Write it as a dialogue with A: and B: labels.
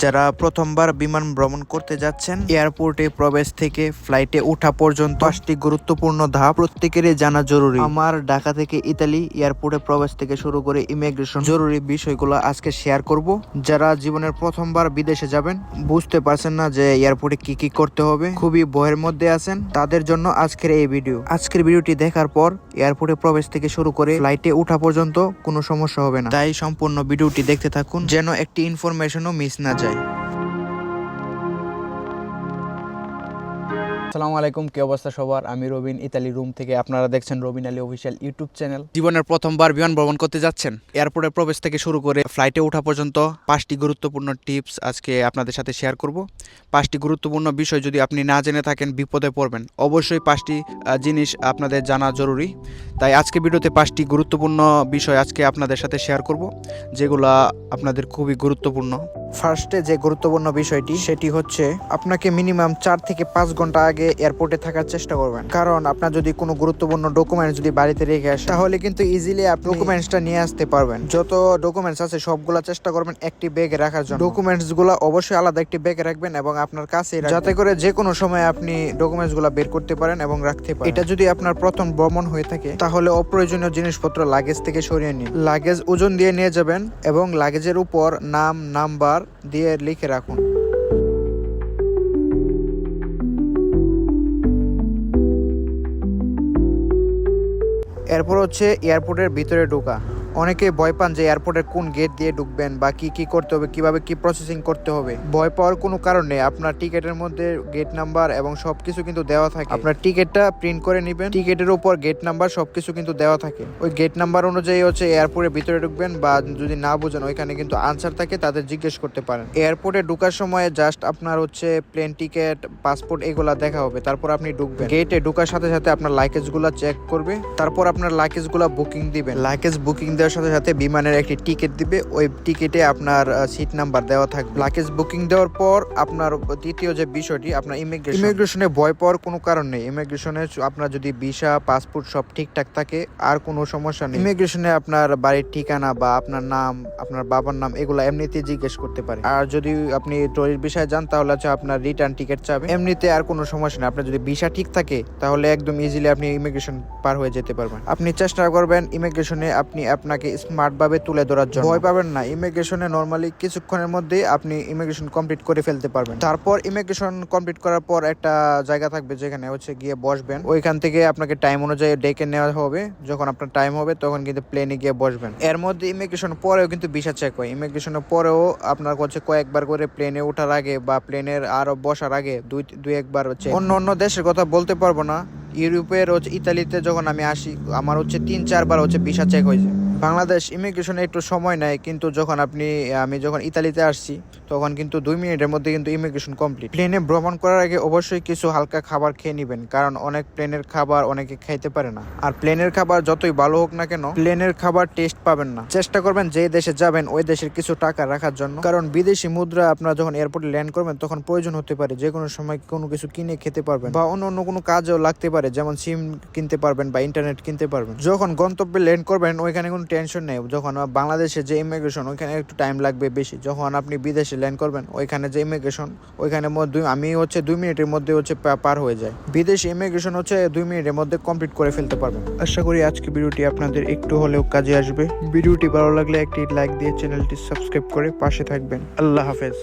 A: যারা প্রথমবার বিমান ভ্রমণ করতে যাচ্ছেন, এয়ারপোর্টে প্রবেশ থেকে ফ্লাইটে ওঠা পর্যন্ত পাঁচটি গুরুত্বপূর্ণ ধাপ প্রত্যেকেরই জানা জরুরি। আমার ঢাকা থেকে ইতালি এয়ারপোর্টে প্রবেশ থেকে শুরু করে ইমিগ্রেশন জরুরি বিষয়গুলো আজকে শেয়ার করব। যারা জীবনের প্রথমবার বিদেশে যাবেন, বুঝতে পারছেন না যে এয়ারপোর্টে কি কি করতে হবে। খুবই ভয়ের মধ্যে আছেন, তাদের জন্য আজকের এই ভিডিও। আজকের ভিডিওটি দেখার পর এয়ারপোর্টে প্রবেশ থেকে শুরু করে ফ্লাইটে ওঠা পর্যন্ত কোনো সমস্যা হবে না। তাই সম্পূর্ণ ভিডিওটি দেখতে থাকুন, যেন একটি ইনফরমেশনও মিস না যায়।
B: আসসালামু আলাইকুম কি অবস্থা সবার? আমি রবিন ইতালি রুম থেকে আপনারা দেখছেন Robin Ali official YouTube channel. জীবনের প্রথমবার বিমান ভ্রমণ করতে যাচ্ছেন। এয়ারপোর্টে প্রবেশ থেকে শুরু করে ফ্লাইটে ওঠা পর্যন্ত পাঁচটি গুরুত্বপূর্ণ টিপস আজকে আপনাদের সাথে শেয়ার করব। পাঁচটি গুরুত্বপূর্ণ বিষয় যদি আপনি না জেনে থাকেন বিপদে পড়বেন। অবশ্যই পাঁচটি জিনিস আপনাদের জানা জরুরি। তাই আজকে ভিডিওতে পাঁচটি গুরুত্বপূর্ণ বিষয় আজকে আপনাদের সাথে শেয়ার করব যেগুলা আপনাদের খুবই গুরুত্বপূর্ণ।
A: ফার্স্টে যে গুরুত্বপূর্ণ বিষয়টি, সেটি হচ্ছে আপনাকে মিনিমাম চার থেকে পাঁচ ঘণ্টা আগে এয়ারপোর্টে থাকার চেষ্টা করবেন। কারণ আপনার যদি কোনো গুরুত্বপূর্ণ ডকুমেন্টস যদি বাড়িতে রেখে আসে তাহলে কিন্তু ইজিলি আপনি ডকুমেন্টসটা নিয়ে আসতে পারবেন। যত ডকুমেন্টস আছে, সবগুলা চেষ্টা করবেন একটি ব্যাগে রাখার জন্য। ডকুমেন্টসগুলো অবশ্যই আলাদা একটি ব্যাগে রাখবেন এবং আপনার কাছে যাতে করে যে কোনো সময় আপনি ডকুমেন্টসগুলো বের করতে পারেন এবং রাখতে পারেন। এটা যদি আপনার প্রথম ভ্রমণ হয়ে থাকে, তাহলে অপ্রয়োজনীয় জিনিসপত্র লাগেজ থেকে সরিয়ে নিন। লাগেজ ওজন দিয়ে নিয়ে যাবেন এবং লাগেজের উপর নাম নাম্বার দিয়ে লিখে রাখুন। এরপর হচ্ছে এয়ারপোর্টের ভিতরে ঢোকা। অনেকে ভয় পান যে এয়ারপোর্টের কোন গেট দিয়ে ঢুকবেন বা কি কি করতে হবে, কীভাবে কি প্রসেসিং করতে হবে। ভয় পাওয়ার কোনো কারণ নেই, আপনার টিকেটের মধ্যে গেট নাম্বার এবং সবকিছু কিন্তু দেওয়া থাকে। আপনার টিকেটটা প্রিন্ট করে নেবেন, টিকেটের উপর গেট নাম্বার সবকিছু কিন্তু দেওয়া থাকে। ওই গেট নাম্বার অনুযায়ী হচ্ছে এয়ারপোর্টের ভিতরে ঢুকবেন বা যদি না বোঝেন, ওইখানে কিন্তু আনসার থাকে, তাদের জিজ্ঞেস করতে পারেন। এয়ারপোর্টে ঢুকার সময় জাস্ট আপনার হচ্ছে প্লেন টিকেট পাসপোর্ট এগুলা দেখা হবে, তারপর আপনি ঢুকবেন। গেটে ঢোকার সাথে সাথে আপনার লাগেজগুলা চেক করবে, তারপর আপনার লাগেজগুলা বুকিং দিবেন। লাগেজ বুকিং দেওয়ার সাথে সাথে বিমানের একটি টিকিট দিবে। ওই টিকিটে আপনার সিট নাম্বার দেওয়া থাকবে। লাগেজ বুকিং দেওয়ার পর আপনার দ্বিতীয় যে বিষয়টি আপনার ইমিগ্রেশন ইমিগ্রেশনে ভয় পাওয়ার কোনো কারণ নেই। ইমিগ্রেশনে আপনার যদি ভিসা পাসপোর্ট সব ঠিকঠাক থাকে আর কোনো সমস্যা নেই। ইমিগ্রেশনে আপনার বাড়ির ঠিকানা বা আপনার নাম আপনার বাবার নাম এগুলো এমনিতে জিজ্ঞেস করতে পারে। আর যদি আপনি ট্যুরিস্ট বিষয়ে যান তাহলে হচ্ছে আপনার রিটার্ন টিকিট চাবে। এমনিতে আর কোনো সমস্যা নেই। আপনার যদি ভিসা ঠিক থাকে তাহলে একদম ইজিলি আপনি ইমিগ্রেশন পার হয়ে যেতে পারবেন। আপনি চেষ্টা করবেন ইমিগ্রেশনে আপনি আপনাকে স্মার্ট ভাবে তুলে ধরার জন্য। ভয় পাবেন না ইমিগ্রেশনে নর্মালি কিছুক্ষণের মধ্যে আপনি ইমিগ্রেশন কমপ্লিট করে ফেলতে পারবেন। তারপর ইমিগ্রেশন কমপ্লিট করার পর একটা জায়গা থাকবে যেখানে হচ্ছে গিয়ে বসবেন। ওইখান থেকে আপনাকে টাইম অনুযায়ী ডেকে নেওয়া হবে। যখন আপনার টাইম হবে, তখন কিন্তু প্লেনে গিয়ে বসবেন। এর মধ্যে ইমিগ্রেশন পরেও কিন্তু ভিসা চেক হয়। ইমিগ্রেশনের পরেও আপনার হচ্ছে কয়েকবার করে প্লেনে ওঠার আগে বা প্লেনের আরও বসার আগে দুই দুই, একবার হচ্ছে অন্য অন্য দেশের কথা বলতে পারব না। ইউরোপের হচ্ছে ইতালিতে যখন আমি আসি, আমার হচ্ছে তিন, চারবার হচ্ছে ভিসা চেক হয়েছে। বাংলাদেশ ইমিগ্রেশনে একটু সময় নেয়, কিন্তু যখন আপনি, আমি যখন ইতালিতে আসছি, তখন কিন্তু দুই মিনিটের মধ্যে কিন্তু ইমিগ্রেশন কমপ্লিট। প্লেনে ভ্রমণ করার আগে অবশ্যই কিছু হালকা খাবার খেয়ে নেবেন, কারণ অনেক প্লেনের খাবার অনেকে খাইতে পারে না। আর প্লেনের খাবার যতই ভালো হোক না কেন, প্লেনের খাবার টেস্ট পাবেন না। চেষ্টা করবেন যে দেশে যাবেন, ওই দেশের কিছু টাকা রাখার জন্য। কারণ বিদেশি মুদ্রা আপনারা যখন এয়ারপোর্টে ল্যান্ড করবেন, তখন প্রয়োজন হতে পারে যে কোনো সময় কোনো কিছু কিনে খেতে পারবেন, বা অন্য অন্য কোনো কাজেও লাগতে পারে, যেমন সিম কিনতে পারবেন বা ইন্টারনেট কিনতে পারবেন। যখন গন্তব্যে ল্যান্ড করবেন, ওইখানে কোনো টেনশন নেই। যখন বাংলাদেশে যে ইমিগ্রেশন ওইখানে একটু টাইম লাগবে বেশি। যখন আপনি বিদেশে ল্যান্ড করবেন, ওইখানে যে ইমিগ্রেশন ওইখানে আমি হচ্ছে দুই মিনিটের মধ্যে হচ্ছে পার হয়ে যায়। বিদেশি ইমিগ্রেশন হচ্ছে দুই মিনিটের মধ্যে কমপ্লিট করে ফেলতে পারবেন। আশা করি আজকে ভিডিওটি আপনাদের একটু হলেও কাজে আসবে। ভিডিওটি ভালো লাগলে একটি লাইক দিয়ে চ্যানেলটি সাবস্ক্রাইব করে পাশে থাকবেন। আল্লাহ হাফেজ।